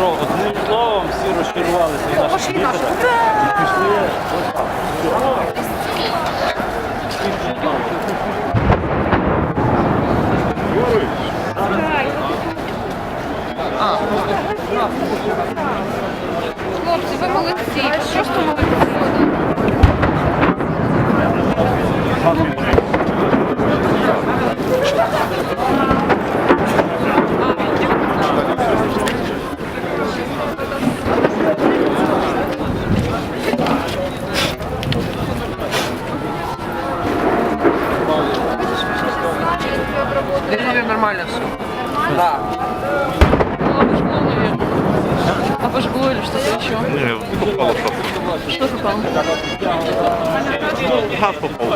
що одним словом всі розчарувалися в наших лідерах і пішли. Хлопці, ви молодці. Просто молодці. Да, нормально все. Да. Обожгло или что-то еще? Не, попало что-то. Что попало? Газ попал.